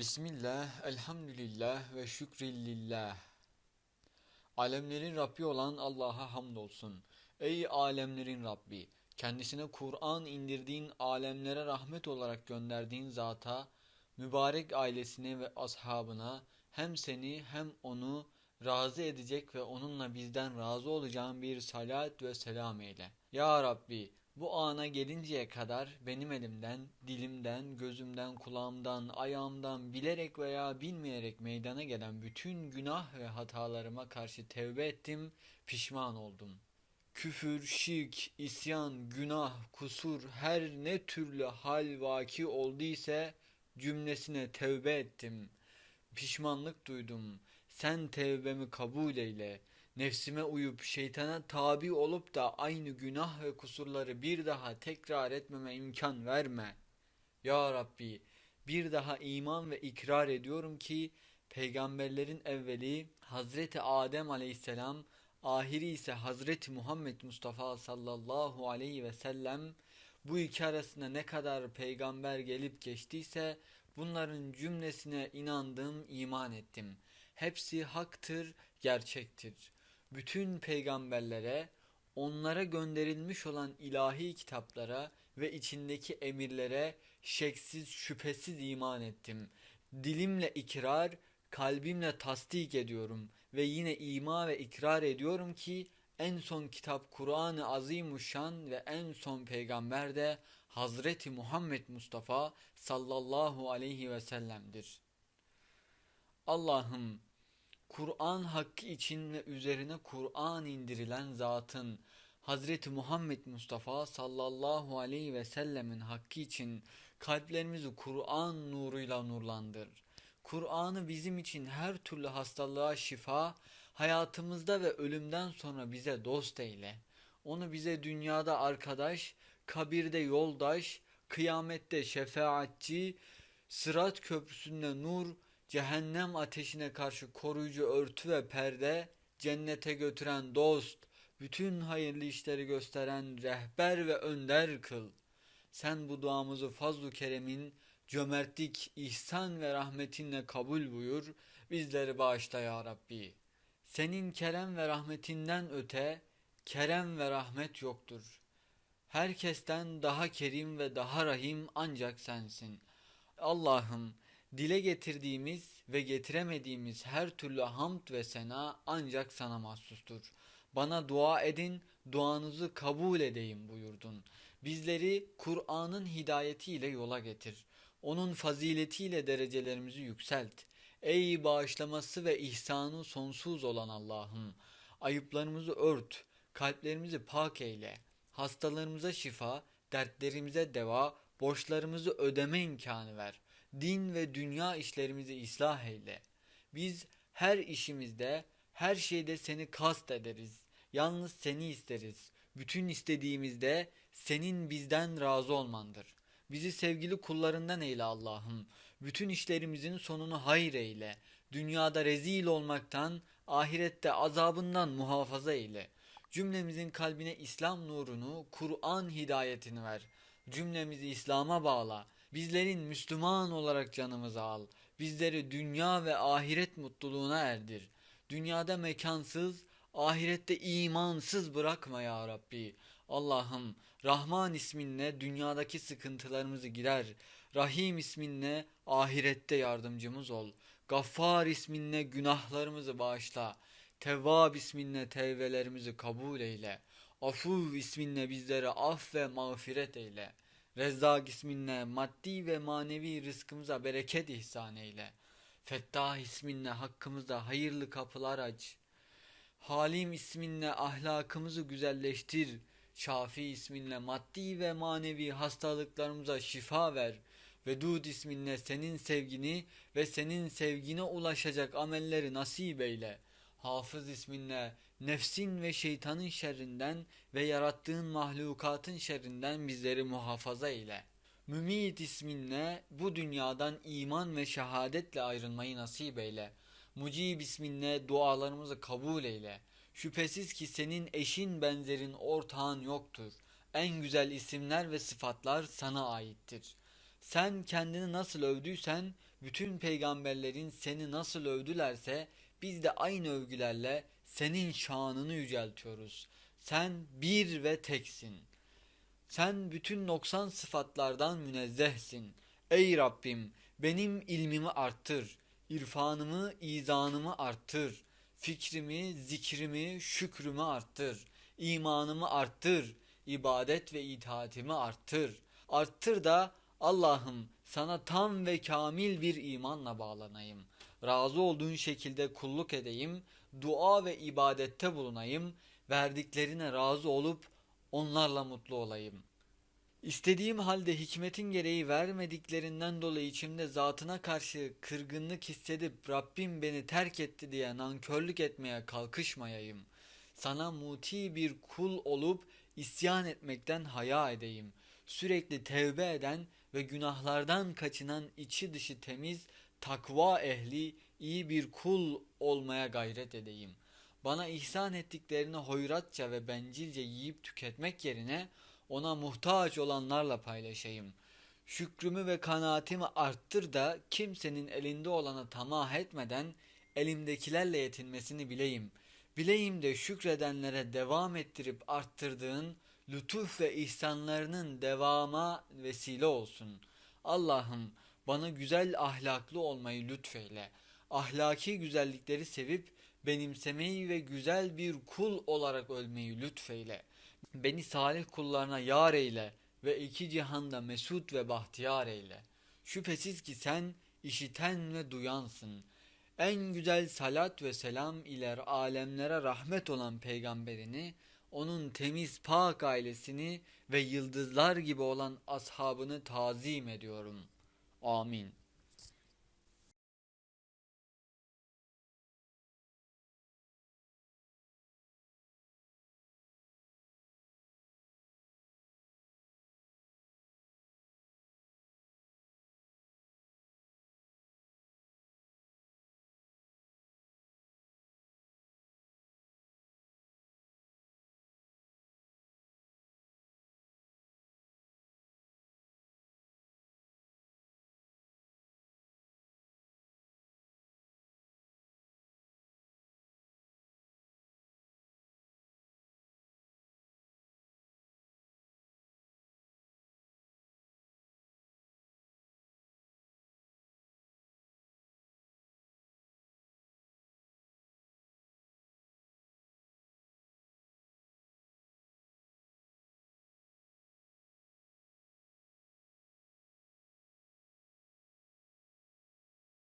Bismillah, elhamdülillah ve şükrillillah. Alemlerin Rabbi olan Allah'a hamdolsun. Ey alemlerin Rabbi! Kendisine Kur'an indirdiğin alemlere rahmet olarak gönderdiğin zata, mübarek ailesine ve ashabına hem seni hem onu razı edecek ve onunla bizden razı olacağın bir salat ve selam eyle. Ya Rabbi bu ana gelinceye kadar benim elimden, dilimden, gözümden, kulağımdan, ayağımdan bilerek veya bilmeyerek meydana gelen bütün günah ve hatalarıma karşı tevbe ettim, pişman oldum. Küfür, şirk, isyan, günah, kusur her ne türlü hal vaki olduysa cümlesine tevbe ettim. Pişmanlık duydum. Sen tevbemi kabul eyle. Nefsime uyup şeytana tabi olup da aynı günah ve kusurları bir daha tekrar etmeme imkan verme. Ya Rabbi bir daha iman ve ikrar ediyorum ki peygamberlerin evveli Hazreti Adem aleyhisselam ahiri ise Hazreti Muhammed Mustafa sallallahu aleyhi ve sellem bu iki arasında ne kadar peygamber gelip geçtiyse bunların cümlesine inandım, iman ettim. Hepsi haktır, gerçektir. Bütün peygamberlere, onlara gönderilmiş olan ilahi kitaplara ve içindeki emirlere şeksiz şüphesiz iman ettim. Dilimle ikrar, kalbimle tasdik ediyorum ve yine ima ve ikrar ediyorum ki en son kitap Kur'an-ı Azimuşşan ve en son peygamber de Hazreti Muhammed Mustafa sallallahu aleyhi ve sellem'dir. Allah'ım Kur'an hakkı için ve üzerine Kur'an indirilen zatın Hazreti Muhammed Mustafa sallallahu aleyhi ve sellemin hakkı için kalplerimizi Kur'an nuruyla nurlandır. Kur'an'ı bizim için her türlü hastalığa şifa, hayatımızda ve ölümden sonra bize dost eyle. Onu bize dünyada arkadaş, kabirde yoldaş, kıyamette şefaatçi, sırat köprüsünde nur, cehennem ateşine karşı koruyucu örtü ve perde, cennete götüren dost, bütün hayırlı işleri gösteren rehber ve önder kıl. Sen bu duamızı fazlu keremin, cömertlik, ihsan ve rahmetinle kabul buyur, bizleri bağışla ya Rabbi. Senin kerem ve rahmetinden öte, kerem ve rahmet yoktur. Herkesten daha kerim ve daha rahim ancak sensin. Allah'ım dile getirdiğimiz ve getiremediğimiz her türlü hamd ve sena ancak sana mahsustur. Bana dua edin, duanızı kabul edeyim buyurdun. Bizleri Kur'an'ın hidayetiyle yola getir. Onun faziletiyle derecelerimizi yükselt. Ey bağışlaması ve ihsanı sonsuz olan Allah'ım! Ayıplarımızı ört, kalplerimizi pak eyle. Hastalarımıza şifa, dertlerimize deva, borçlarımızı ödeme imkanı ver. Din ve dünya işlerimizi ıslah eyle. Biz her işimizde, her şeyde seni kast ederiz. Yalnız seni isteriz. Bütün istediğimizde senin bizden razı olmandır. Bizi sevgili kullarından eyle Allah'ım. Bütün işlerimizin sonunu hayır eyle. Dünyada rezil olmaktan, ahirette azabından muhafaza eyle. Cümlemizin kalbine İslam nurunu, Kur'an hidayetini ver. Cümlemizi İslam'a bağla. Bizlerin Müslüman olarak canımızı al. Bizleri dünya ve ahiret mutluluğuna erdir. Dünyada mekansız, ahirette imansız bırakma ya Rabbi. Allah'ım Rahman isminle dünyadaki sıkıntılarımızı gider. Rahim isminle ahirette yardımcımız ol. Gaffar isminle günahlarımızı bağışla. Tevvab isminle tevbelerimizi kabul eyle. Afuv isminle bizlere af ve mağfiret eyle. Rezzak isminle maddi ve manevi rızkımıza bereket ihsan eyle. Fettah isminle hakkımızda hayırlı kapılar aç. Halim isminle ahlakımızı güzelleştir. Şafi isminle maddi ve manevi hastalıklarımıza şifa ver. Vedud isminle senin sevgini ve senin sevgine ulaşacak amelleri nasip eyle. Hafız isminle nefsin ve şeytanın şerrinden ve yarattığın mahlukatın şerrinden bizleri muhafaza eyle. Mümit isminle bu dünyadan iman ve şehadetle ayrılmayı nasip eyle. Mucib isminle dualarımızı kabul eyle. Şüphesiz ki senin eşin benzerin ortağın yoktur. En güzel isimler ve sıfatlar sana aittir. Sen kendini nasıl övdüysen bütün peygamberlerin seni nasıl övdülerse biz de aynı övgülerle senin şanını yüceltiyoruz. Sen bir ve teksin. Sen bütün noksan sıfatlardan münezzehsin. Ey Rabbim benim ilmimi arttır, irfanımı, izanımı arttır, fikrimi, zikrimi, şükrümü arttır, imanımı arttır, ibadet ve itaatimi arttır. Arttır da Allah'ım sana tam ve kamil bir imanla bağlanayım. Razı olduğun şekilde kulluk edeyim, dua ve ibadette bulunayım, verdiklerine razı olup onlarla mutlu olayım. İstediğim halde hikmetin gereği vermediklerinden dolayı içimde zatına karşı kırgınlık hissedip Rabbim beni terk etti diye nankörlük etmeye kalkışmayayım. Sana muti bir kul olup isyan etmekten haya edeyim. Sürekli tevbe eden ve günahlardan kaçınan içi dışı temiz, takva ehli, iyi bir kul olmaya gayret edeyim. Bana ihsan ettiklerini hoyratça ve bencilce yiyip tüketmek yerine ona muhtaç olanlarla paylaşayım. Şükrümü ve kanaatimi arttır da kimsenin elinde olana tamah etmeden elimdekilerle yetinmesini bileyim. Bileyim de şükredenlere devam ettirip arttırdığın lütuf ve ihsanlarının devama vesile olsun. Allah'ım bana güzel ahlaklı olmayı lütfeyle. Ahlaki güzellikleri sevip benimsemeyi ve güzel bir kul olarak ölmeyi lütfeyle. Beni salih kullarına yar eyle ve iki cihanda mesut ve bahtiyar eyle. Şüphesiz ki sen işiten ve duyansın. En güzel salat ve selam ile alemlere rahmet olan peygamberini, onun temiz pak ailesini ve yıldızlar gibi olan ashabını tazim ediyorum. 阿明